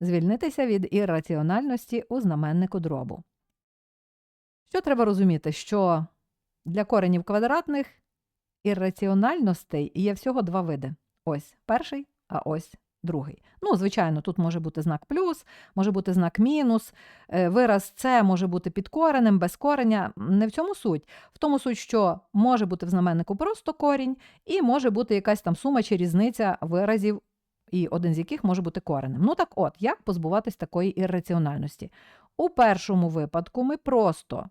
Звільнитися від ірраціональності у знаменнику дробу. Що треба розуміти? Що для коренів квадратних ірраціональностей є всього два види. Ось перший, а ось другий. Ну, звичайно, тут може бути знак плюс, може бути знак мінус. е, Вираз С може бути під коренем, без кореня. Не в цьому суть. В тому суть, що може бути в знаменнику просто корінь, і може бути якась там сума чи різниця виразів, і один з яких може бути коренем. Ну так от, як позбуватись такої ірраціональності? У першому випадку ми просто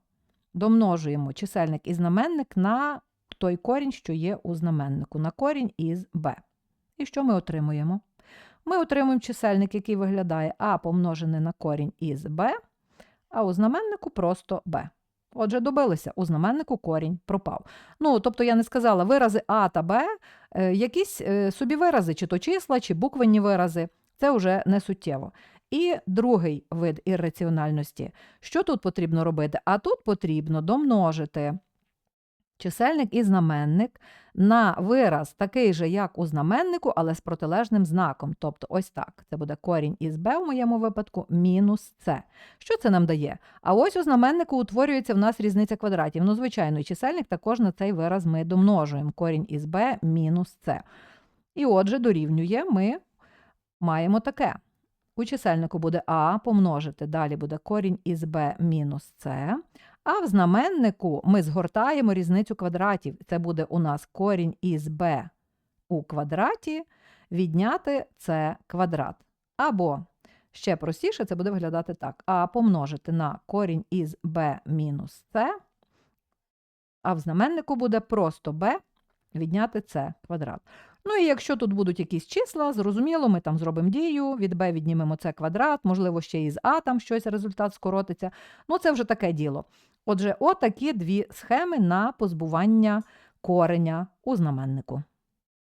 домножуємо чисельник і знаменник на той корінь, що є у знаменнику, на корінь із b. І що ми отримуємо? Ми отримуємо чисельник, який виглядає а помножене на корінь із b, а у знаменнику просто b. Отже, добилися, у знаменнику корінь пропав. Ну, тобто я не сказала вирази А та Б, якісь е, собі вирази, чи то числа, чи буквенні вирази, це вже не суттєво. І другий вид ірраціональності. Що тут потрібно робити? А тут потрібно домножити чисельник і знаменник на вираз такий же, як у знаменнику, але з протилежним знаком. Тобто ось так. Це буде корінь із b в моєму випадку мінус c. Що це нам дає? А ось у знаменнику утворюється в нас різниця квадратів. Ну, звичайно, і чисельник також на цей вираз ми домножуємо. Корінь із b мінус c. І отже, дорівнює, ми маємо таке. У чисельнику буде а помножити, далі буде корінь із b мінус c. А в знаменнику ми згортаємо різницю квадратів. Це буде у нас корінь із b у квадраті відняти c квадрат. Або ще простіше це буде виглядати так: а помножити на корінь із b мінус c, а в знаменнику буде просто b відняти c квадрат. Ну і якщо тут будуть якісь числа, зрозуміло, ми там зробимо дію, від b віднімемо c квадрат, можливо, ще із a там щось результат скоротиться. Ну, це вже таке діло. Отже, отакі дві схеми на позбування кореня у знаменнику.